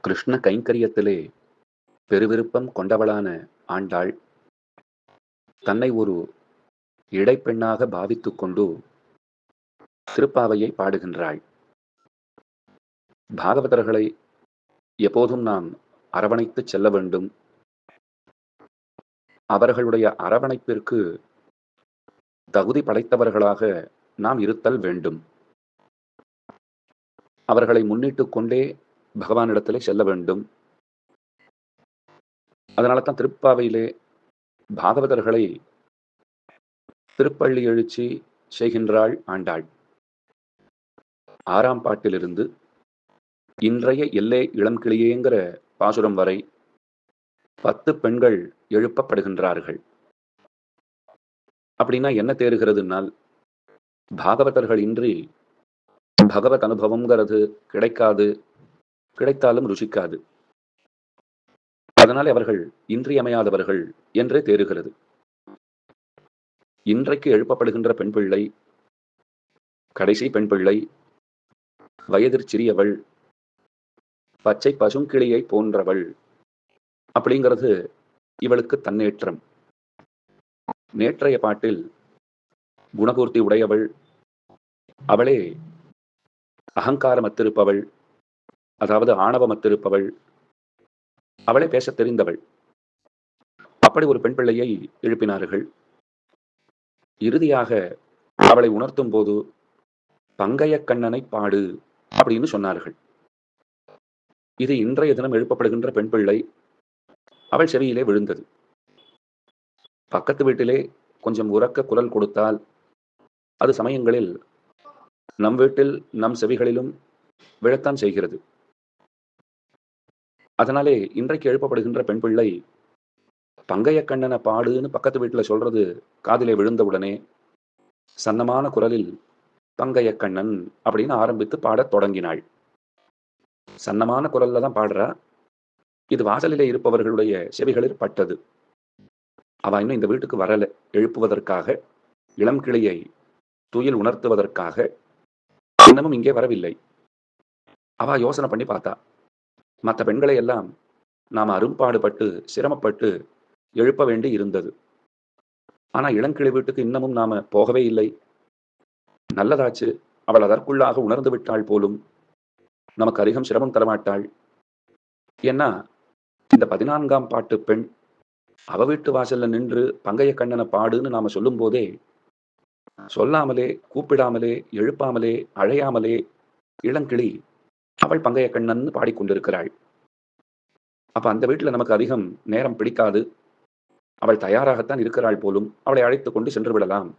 கிருஷ்ண கைங்கரியத்திலே பெருவிருப்பம் கொண்டவளான ஆண்டாள் தன்னை ஒரு இடைப்பெண்ணாக பாவித்துக் கொண்டு திருப்பாவையை பாடுகின்றாள். பாகவதர்களை எப்போதும் நாம் அரவணைத்து செல்ல வேண்டும். அவர்களுடைய அரவணைப்பிற்கு தகுதி படைத்தவர்களாக நாம் இருத்தல் வேண்டும். அவர்களை முன்னிட்டுக் கொண்டே பகவானிடத்திலே செல்ல வேண்டும். அதனால தான் திருப்பாவையிலே பாகவதர்களை திருப்பள்ளி எழுச்சி செய்கின்றாள் ஆண்டாள். ஆறாம் பாட்டிலிருந்து இன்றைய எல்லை இளம் கிளியேங்கிற பாசுரம் வரை பத்து பெண்கள் எழுப்பப்படுகின்றார்கள். அப்படின்னா என்ன தேறுகிறதுனால் பாகவதர்கள் இன்றி பகவத் அனுபவம்ங்கிறது கிடைக்காது. கிடைத்தாலும் ருசிக்காது. அதனால் அவர்கள் இன்றியமையாதவர்கள் என்றே தேறுகிறது. இன்றைக்கு எழுப்பப்படுகின்ற பெண் பிள்ளை கடைசி பெண் பிள்ளை வயதிற் சிறியவள் பச்சை பசுங்கிளியை போன்றவள் அப்படிங்கிறது இவளுக்கு தன்னேற்றம். நேற்றைய பாட்டில் குணபூர்த்தி உடையவள் அவளே அகங்காரமத்திருப்பவள் அதாவது ஆணவமத்திருப்பவள் அவளை பேசத் தெரிந்தவள். அப்படி ஒரு பெண் பிள்ளையை எழுப்பினார்கள். இறுதியாக அவளை உணர்த்தும் போது பங்கைய கண்ணனை பாடு அப்படின்னு சொன்னார்கள். இது இன்றைய தினம் எழுப்பப்படுகின்ற பெண் பிள்ளை. அவள் செவியிலே விழுந்தது. பக்கத்து வீட்டிலே கொஞ்சம் உறக்க குரல் கொடுத்தால் அது சமயங்களில் நம் வீட்டில் நம் செவிகளிலும் விழத்தான் செய்கிறது. அதனாலே இன்றைக்கு எழுப்பப்படுகின்ற பெண் பிள்ளை பங்கைய கண்ணனை பாடுன்னு பக்கத்து வீட்டில் சொல்றது காதிலே விழுந்தவுடனே சன்னமான குரலில் பங்கைய கண்ணன் அப்படின்னு ஆரம்பித்து பாடத் தொடங்கினாள். சன்னமான குரல்ல தான் பாடுறா. இது வாசலிலே இருப்பவர்களுடைய செவிகளில் பட்டது. அவ இன்னும் இந்த வீட்டுக்கு வரல. எழுப்புவதற்காக இளம் கிளியை துயில் உணர்த்துவதற்காக இன்னமும் இங்கே வரவில்லை. அவ யோசனை பண்ணி பார்த்தா மற்ற பெண்களை எல்லாம் நாம் அரும்பாடுபட்டு சிரமப்பட்டு எழுப்ப வேண்டி இருந்தது. ஆனா இளங்கிளி வீட்டுக்கு இன்னமும் நாம போகவே இல்லை. நல்லதாச்சு அவள் அதற்குள்ளாக உணர்ந்து விட்டாள் போலும். நமக்கு அதிகம் சிரமம் தரமாட்டாள். ஏன்னா இந்த பதினான்காம் பாட்டு பெண் அவ வீட்டு வாசல்ல நின்று பங்கைய கண்ணனை பாடுன்னு நாம சொல்லும் போதே சொல்லாமலே கூப்பிடாமலே எழுப்பாமலே அழையாமலே இளங்கிளி அவள் பங்கைய கண்ணன் பாடிக்கொண்டிருக்கிறாள். அப்ப அந்த வீட்டில் நமக்கு அதிகம் நேரம் பிடிக்காது. அவள் தயாராகத்தான் இருக்கிறாள் போலும் அவளை அழைத்து கொண்டு சென்று விடலாம்.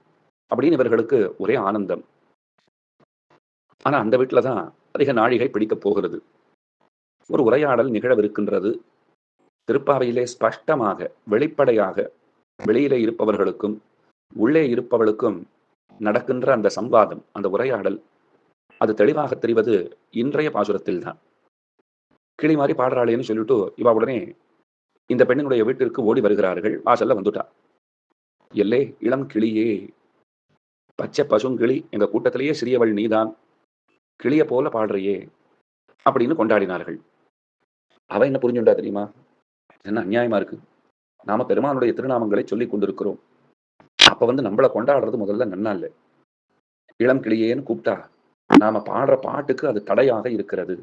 அப்படின்னு இவர்களுக்கு ஒரே ஆனந்தம். ஆனா அந்த வீட்டில் தான் அதிக நாழிகை பிடிக்கப் போகிறது. ஒரு உரையாடல் நிகழவிருக்கின்றது. திருப்பாவையிலே ஸ்பஷ்டமாக வெளிப்படையாக வெளியிலே இருப்பவர்களுக்கும் உள்ளே இருப்பவளுக்கும் நடக்கின்ற அந்த சம்வாதம் அந்த உரையாடல் அது தெளிவாக தெரிவது இன்றைய பாசுரத்தில் தான் கிளி மாதிரி பாடுறாளேன்னு சொல்லிட்டு இவா உடனே இந்த பெண்ணினுடைய வீட்டிற்கு ஓடி வருகிறார்கள். வாசல்ல வந்துட்டா. எல்லே இளம் கிளியே. பச்சை பசுங்கிளி எங்க கூட்டத்திலேயே சிறியவள் நீதான். கிளிய போல பாடுறியே அப்படின்னு கொண்டாடினார்கள். அவ என்ன புரிஞ்சுண்டா தெரியுமா? என்ன அநியாயமா இருக்கு? நாம பெருமானுடைய திருநாமங்களை சொல்லி கொண்டிருக்கிறோம். அப்ப வந்து நம்மளை கொண்டாடுறது முதல்ல நன்னா இல்லை இளம் கிளியேன்னு கூப்பிட்டா நாம பாடுற பாட்டுக்கு அது தடையாக இருக்கிறது.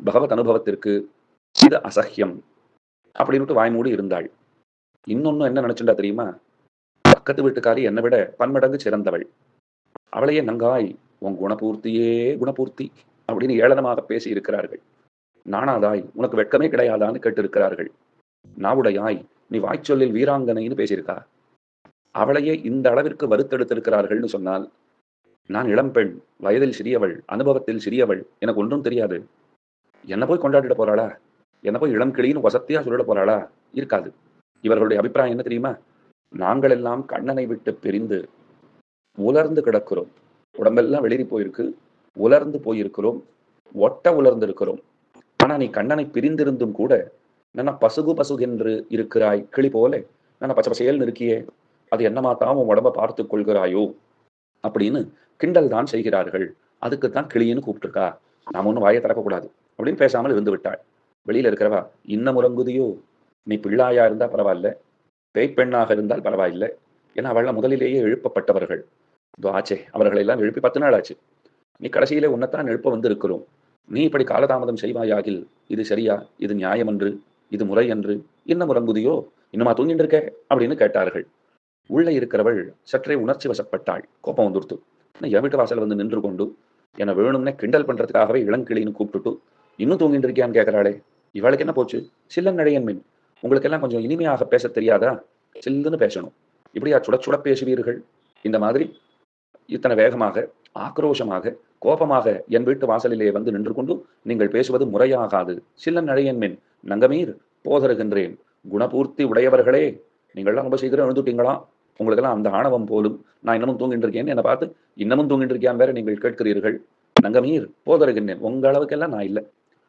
பகவத் அனுபவத்திற்கு இது அசஹ்யம் அப்படின்னுட்டு வாய்மூடி இருந்தாள். இன்னொன்னு என்ன நினைச்சுட்டா தெரியுமா? பக்கத்து வீட்டுக்காரி என்னை விட பன்மடங்கு சிறந்தவள். அவளையே நங்காய் உன் குணபூர்த்தியே குணபூர்த்தி அப்படின்னு ஏளனமாக பேசி இருக்கிறார்கள். நானாதாய் உனக்கு வெட்கமே கிடையாதான்னு கேட்டிருக்கிறார்கள். நாவுடையாய் நீ வாய்ச்சொல்லில் வீராங்கனைன்னு பேசியிருக்கா? அவளையே இந்த அளவிற்கு வருத்தெடுத்திருக்கிறார்கள்னு சொன்னால் நான் இளம்பெண் வயதில் சிறியவள் அனுபவத்தில் சிறியவள் எனக்கு ஒன்றும் தெரியாது. என்ன போய் கொண்டாடிட போறாளா? என்ன போய் இளம் கிளின்னு வசத்தியா சொல்லிட போறாளா? இருக்காது. இவர்களுடைய அபிப்பிராயம் என்ன தெரியுமா? நாங்கள் எல்லாம் கண்ணனை விட்டு பிரிந்து உலர்ந்து கிடக்கிறோம். உடம்பெல்லாம் வெளிரி போயிருக்கு. உலர்ந்து போயிருக்கிறோம். ஒட்ட உலர்ந்து இருக்கிறோம் ஆனா நீ கண்ணனை பிரிந்திருந்தும் கூட என்ன பசுகு பசுகென்று இருக்கிறாய் கிளி போல. நான் பச்சை பசையல்னு இருக்கியே. அது என்னமாத்தான் உன் உடம்ப பார்த்து கொள்கிறாயோ? அப்படின்னு கிண்டல் தான் செய்கிறார்கள். அதுக்குத்தான் கிளின்னு கூப்பிட்டுருக்கா. நாம ஒன்றும் வாயை திறக்கக்கூடாது அப்படின்னு பேசாமல் இருந்து விட்டாள். வெளியில இருக்கிறவா இன்னும் முறங்குதியோ நீ பிள்ளாயா இருந்தா பரவாயில்ல. பேய் பெண்ணாக இருந்தால் பரவாயில்லை. ஏன்னா அவள்லாம் முதலிலேயே எழுப்பப்பட்டவர்கள். இதோ ஆச்சே அவர்களை எல்லாம் எழுப்பி பத்து நாள் ஆச்சு. நீ கடைசியிலே உன்னைத்தான் எழுப்ப வந்திருக்கிறோம். நீ இப்படி காலதாமதம் செய்வாயாகில் இது சரியா? இது நியாயம் என்று இது முறை என்று இன்னும் உறங்குதியோ இன்னுமா தூங்கிட்டு இருக்க? அப்படின்னு கேட்டார்கள். உள்ளே இருக்கிறவள் சற்றே உணர்ச்சி வசப்பட்டாள். கோபம் வந்துடுத்து. என் வீட்டு வாசல் வந்து நின்று கொண்டு என்னை வேணும்னே கிண்டல் பண்றதுக்காகவே இளங்கிளின்னு கூப்பிட்டுட்டு இன்னும் தூங்கிட்டு இருக்கியான்னு கேட்கறாளே இவளுக்கு என்ன போச்சு? சில்லன் நடையன் மின். உங்களுக்கெல்லாம் கொஞ்சம் இனிமையாக பேச தெரியாதா? சில்லுன்னு பேசணும். இப்படியா சுட சுட பேசுவீர்கள்? இந்த மாதிரி இத்தனை வேகமாக ஆக்ரோஷமாக கோபமாக என் வீட்டு வாசலிலே வந்து நின்று கொண்டு நீங்கள் பேசுவது முறையாகாது. சில்லன் நடையன் மின் நங்கமீர் போதருகின்றேன். குணபூர்த்தி உடையவர்களே நீங்கள்லாம் ரொம்ப சீக்கிரம் எழுந்துட்டீங்களா? உங்களுக்கெல்லாம் அந்த ஆணவம் போலும். நான் இன்னமும் தூங்கிட்டு இருக்கேன். என்னை பார்த்து இன்னமும் தூங்கிட்டு இருக்கியான் வேற நீங்கள் கேட்கிறீர்கள். நங்கமீர் போதருகின்றேன். உங்க அளவுக்கெல்லாம் நான் இல்லை.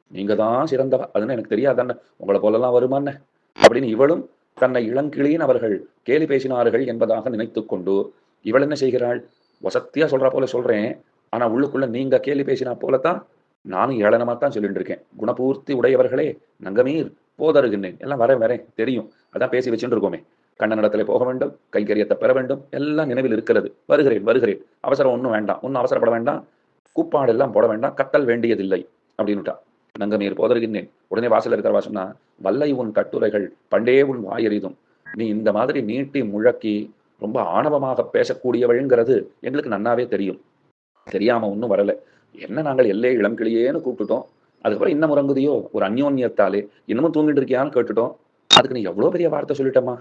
நீங்க தான் சிறந்தவா. அதுன்னு எனக்கு தெரியாதானே? உங்களை போலலாம் வருமானே? அப்படின்னு இவளும் தன்னை இளங்கிளியின் அவர்கள் கேலி பேசினார்கள் என்பதாக நினைத்து கொண்டு இவள் என்ன செய்கிறாள்? வசத்தியா சொல்றா போல சொல்றேன். ஆனா உள்ளுக்குள்ள நீங்க கேலி பேசினா போலத்தான் நானும் ஏளனமா தான் சொல்லிட்டு இருக்கேன். குணபூர்த்தி உடையவர்களே நங்கமீர் போதருகின்றேன். எல்லாம் வரேன் வரேன். தெரியும். அதான் பேசி வச்சுட்டு இருக்கோமே. கண்ணனிடத்துல போக வேண்டும் கைங்கரியத்தை பெற வேண்டும். எல்லாம் நினைவில் இருக்கிறது. வருகிறேன் வருகிறேன். அவசரம் ஒன்றும் வேண்டாம். ஒன்றும் அவசரப்பட வேண்டாம். கூப்பாடு எல்லாம் போட வேண்டாம். கத்தல் வேண்டியதில்லை அப்படின்னுட்டா. நங்கமீர் போதருகின்றேன். உடனே வாசல் இருக்கிறவா சொன்னா வல்லை உன் கட்டுரைகள் பண்டே உன் வாயறிதும் நீ இந்த மாதிரி நீட்டி முழக்கி ரொம்ப ஆணவமாக பேசக்கூடியவள்ங்கிறது எங்களுக்கு நன்னாவே தெரியும். தெரியாம ஒன்றும் வரல. என்ன நாங்கள் எல்லே இளம்கிளியேன்னு கூப்பிட்டுட்டோம். அதுக்கப்புறம் இன்னும் உறங்குதியோ ஒரு அந்யோன்யத்தாலே. இன்னமும் தூங்கிட்டு இருக்கியான்னு கேட்டுட்டோம். அதுக்கு நீ எவ்வளோ பெரிய வார்த்தை சொல்லிட்டமா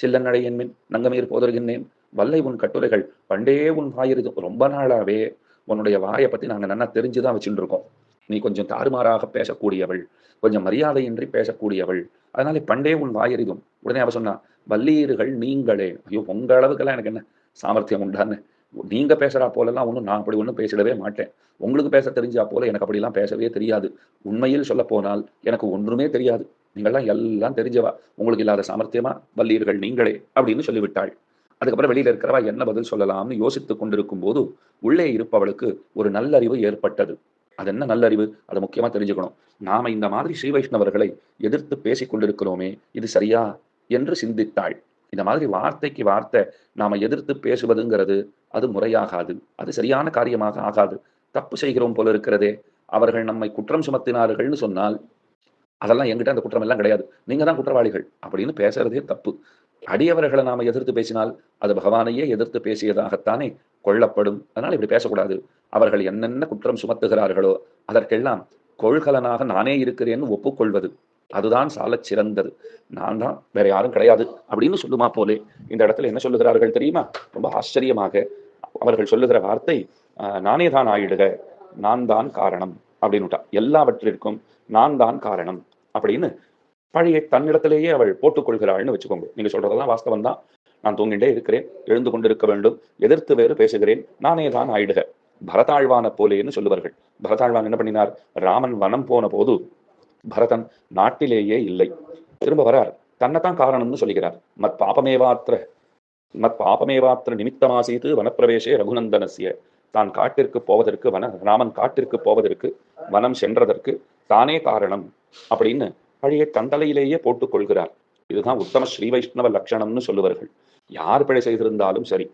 சில்லநடை என்மின் நங்கமீர் போதருகின்றேன் வல்லை உன் கட்டுரைகள் பண்டே உன் வாயிருது ரொம்ப நாளாவே உன்னுடைய வாயை பத்தி நாங்கள் நல்லா தெரிஞ்சுதான் வச்சுட்டு இருக்கோம் நீ கொஞ்சம் தாறுமாறாக பேசக்கூடியவள். கொஞ்சம் மரியாதையின்றி பேசக்கூடியவள். அதனால பண்டே உன் வாயறிதும். உடனே அவ சொன்னா வல்லீர்கள் நீங்களே. ஐயோ உங்க அளவுக்கெல்லாம் எனக்கு என்ன சாமர்த்தியம் உண்டான்னு. நீங்க பேசுறா போலெல்லாம் ஒன்றும் நான் அப்படி ஒன்றும் பேசிடவே மாட்டேன். உங்களுக்கு பேச தெரிஞ்சா போல எனக்கு அப்படிலாம் பேசவே தெரியாது. உண்மையில் சொல்ல போனால் எனக்கு ஒன்றுமே தெரியாது. நீங்கள்லாம் எல்லாம் தெரிஞ்சவா? உங்களுக்கு இல்லாத சாமர்த்தியமா? வல்லீர்கள் நீங்களே அப்படின்னு சொல்லிவிட்டாள். அதுக்கப்புறம் வெளியில இருக்கிறவா என்ன பதில் சொல்லலாம்னு யோசித்துக் கொண்டிருக்கும் போது உள்ளே இருப்பவளுக்கு ஒரு நல்லறிவு ஏற்பட்டது. அது என்ன நல்லறிவு? அதை முக்கியமா தெரிஞ்சுக்கணும். நாம இந்த மாதிரி ஸ்ரீ வைஷ்ணவர்களை எதிர்த்து பேசிக் கொண்டிருக்கிறோமே இது சரியா? என்று சிந்தித்தாள். இந்த மாதிரி வார்த்தைக்கு வார்த்தை நாம எதிர்த்து பேசுவதுங்கிறது அது முறையாகாது. அது சரியான காரியமாக ஆகாது. தப்பு செய்கிறோம் போல இருக்கிறதே. அவர்கள் நம்மை குற்றம் சுமத்தினார்கள்னு சொன்னால் அதெல்லாம் எங்கிட்ட அந்த குற்றம் எல்லாம் கிடையாது. நீங்க தான் குற்றவாளிகள் அப்படின்னு பேசுறதே தப்பு. அடியவர்களை நாம எதிர்த்து பேசினால் அது பகவானையே எதிர்த்து பேசியதாகத்தானே கொள்ளப்படும். அதனால் இப்படி பேசக்கூடாது. அவர்கள் என்னென்ன குற்றம் சுமத்துகிறார்களோ அதற்கெல்லாம் கொள்கலனாக நானே இருக்கிறேன்னு ஒப்புக்கொள்வது. அதுதான் சால சிறந்தது. நான் தான் வேற யாரும் கிடையாது அப்படின்னு சொல்லுமா போலே. இந்த இடத்துல என்ன சொல்லுகிறார்கள் தெரியுமா? ரொம்ப ஆச்சரியமாக அவர்கள் சொல்லுகிற வார்த்தை ஆஹ், நானே தான் ஆயிடுக நான் தான் காரணம் அப்படின்னுட்டா. எல்லாவற்றிற்கும் நான் தான் காரணம் அப்படின்னு பழைய தன்னிடத்திலேயே அவள் போட்டுக்கொள்கிறாள்னு வச்சுக்கோங்க. நீங்க சொல்றதெல்லாம் வாஸ்தவம் தான். நான் தூங்கிட்டே இருக்கிறேன் எழுந்து கொண்டிருக்க வேண்டும் எதிர்த்து வேறு பேசுகிறேன் நானே தான் ஆயிடுக. பரதாழ்வான போலேன்னு சொல்லுவார்கள். பரதாழ்வான் என்ன பண்ணினார்? ராமன் வனம் போன போது பரதன் நாட்டிலேயே இல்லை. திரும்ப வரார் தன்னைத்தான் காரணம்னு சொல்லுகிறார் மத் பாபமேவாத்திர மத் பாபமேவாத்திர நிமித்தமாசீது வனப்பிரவேசே ரகுநந்தனசிய தான் காட்டிற்கு போவதற்கு வன ராமன் காட்டிற்கு போவதற்கு வனம் சென்றதற்கு தானே காரணம் அப்படின்னு பழைய தந்தலையிலேயே போட்டுக் கொள்கிறார். இதுதான் உத்தம ஸ்ரீ வைஷ்ணவ லட்சணம்னு சொல்லுவார்கள். யார் பிழை செய்திருந்தாலும் சரி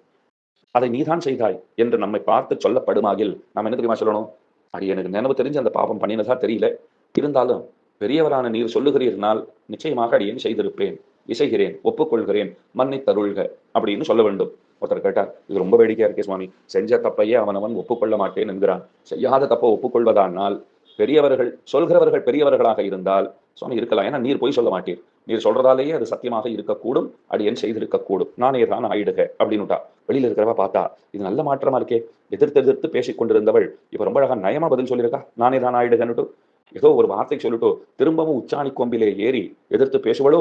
அதை நீதான் செய்தாய் என்று நம்மை பார்த்து சொல்லப்படுமாகில் நாம் என்ன தெரியுமா சொல்லணும்? அது எனக்கு நினைவு தெரிஞ்சு அந்த பாபம் பண்ணினதா தெரியல. இருந்தாலும் பெரியவரான நீர் சொல்லுகிறீர்னால் நிச்சயமாக அடியேன் செய்திருப்பேன். இசைகிறேன் ஒப்புக்கொள்கிறேன் மண்ணை தருள்க அப்படின்னு சொல்ல வேண்டும். ஒருத்தர் கேட்டார் இது ரொம்ப வேடிக்கையா இருக்கே சுவாமி. செஞ்ச தப்பையே அவனவன் ஒப்புக்கொள்ள மாட்டேன் என்கிறான் செய்யாத தப்பை ஒப்புக்கொள்வதானால் பெரியவர்கள் சொல்கிறவர்கள் பெரியவர்களாக இருந்தால் சுவாமி இருக்கலாம். ஏன்னா நீர் போய் சொல்ல மாட்டீர். நீர் சொல்றதாலேயே அது சத்தியமாக இருக்கக்கூடும் அடியேன் செய்திருக்கக்கூடும். நானே தான் ஆயிடுக அப்படின்னுட்டா. வெளியில இருக்கிறவா பார்த்தா இது நல்ல மாற்றமா இருக்கே. எதிர்த்து எதிர்த்து பேசிக் கொண்டிருந்தவள் இப்ப ரொம்ப அழகா நயமா பதில் சொல்லியிருக்கா. நானே தான் ஆயிடுகன்னுட்டு ஏதோ ஒரு வார்த்தை சொல்லிட்டு திரும்பவும் உச்சாணி கொம்பிலே ஏறி எதிர்த்து பேசுவளோ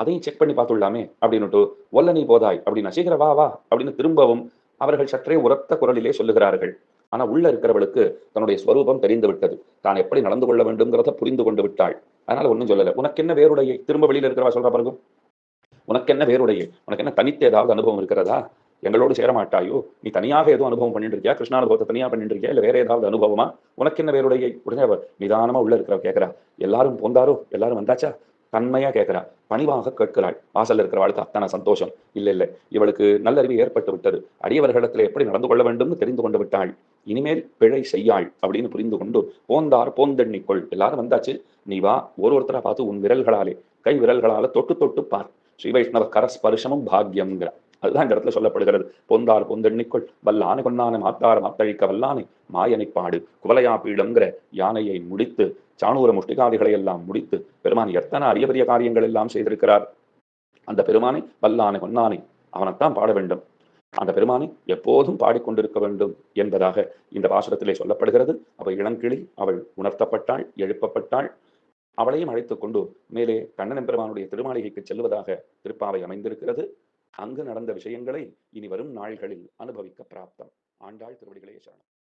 அதையும் செக் பண்ணி பார்த்துள்ளாமே அப்படின்னுட்டு ஒல்ல நீ போதாய் அப்படின்னா சீக்கிரம் வா வா அப்படின்னு திரும்பவும் அவர்கள் சற்றே உரத்த குரலிலே சொல்லுகிறார்கள். ஆனா உள்ள இருக்கிறவளுக்கு தன்னுடைய ஸ்வரூபம் தெரிந்து விட்டது. தான் எப்படி நடந்து கொள்ள வேண்டும்ங்கிறத புரிந்து கொண்டு விட்டாள். அதனால ஒண்ணும் சொல்லல. உனக்கு என்ன வேறுடைய திரும்ப வெளியில இருக்கிறவா சொல்ற பாருங்க. உனக்கு என்ன வேறுடைய உனக்கு என்ன தனித்த ஏதாவது அனுபவம் இருக்கிறதா? எங்களோடு சேரமாட்டாயோ? நீ தனியாக ஏதோ அனுபவம் பண்ணிட்டு இருக்கியா கிருஷ்ணானுபவத்தை தனியாக பண்ணிட்டு இருக்கியா இல்லை வேற ஏதாவது அனுபவமா? உனக்கு என்ன வேறுடைய உடனே அவர் நிதானமா உள்ள இருக்கிறவ கேட்கிறா எல்லாரும் போந்தாரோ? எல்லாரும் வந்தாச்சா? தன்மையா கேட்கிறா பணிவாக கேட்கிறாள். வாசல்ல இருக்கிறவாளுக்கு அத்தனை சந்தோஷம். இல்ல இல்ல. இவளுக்கு நல்லறிவு ஏற்பட்டு விட்டது. அடியவர்களிடத்துல எப்படி நடந்து கொள்ள வேண்டும்னு தெரிந்து கொண்டு விட்டாள். இனிமேல் பிழை செய்யாள் அப்படின்னு புரிந்து கொண்டு போந்தார் போந்தெண்ணிக்கொள். எல்லாரும் வந்தாச்சு. நீ வா. ஒரு ஒருத்தரா பார்த்து உன் விரல்களாலே கை விரல்களால தொட்டு தொட்டு பார். ஸ்ரீ வைஷ்ணவ கரஸ்பர்ஷமும் பாக்யம்ங்கிற அதுதான் இந்த இடத்துல சொல்லப்படுகிறது. பொந்தார் பொந்தெண்ணிக்குள் வல்லானை கொன்னான மாத்தார மாத்தழிக்க வல்லானை மாயனைப்பாடு பாடு. குவலையா யானையை முடித்து சாணூர முஷ்டிகாதிகளை எல்லாம் முடித்து பெருமான் எத்தனை அரிய பெரிய காரியங்கள் எல்லாம் செய்திருக்கிறார். அந்த பெருமானை வல்லானை கொன்னானை அவனைத்தான் பாட வேண்டும். அந்த பெருமானை எப்போதும் பாடிக்கொண்டிருக்க வேண்டும் என்பதாக இந்த பாசுரத்திலே சொல்லப்படுகிறது. அவள் இளங்கிளி அவள் உணர்த்தப்பட்டாள் எழுப்பப்பட்டாள். அவளையும் அழைத்துக் கொண்டு மேலே கண்ணன் பெருமானுடைய திருமாளிகைக்கு செல்வதாக திருப்பாவை அமைந்திருக்கிறது. அங்கு நடந்த விஷயங்களை இனி வரும் நாள்களில் அனுபவிக்க பிராப்தம். ஆண்டாள் திருவடிகளே சரணம்.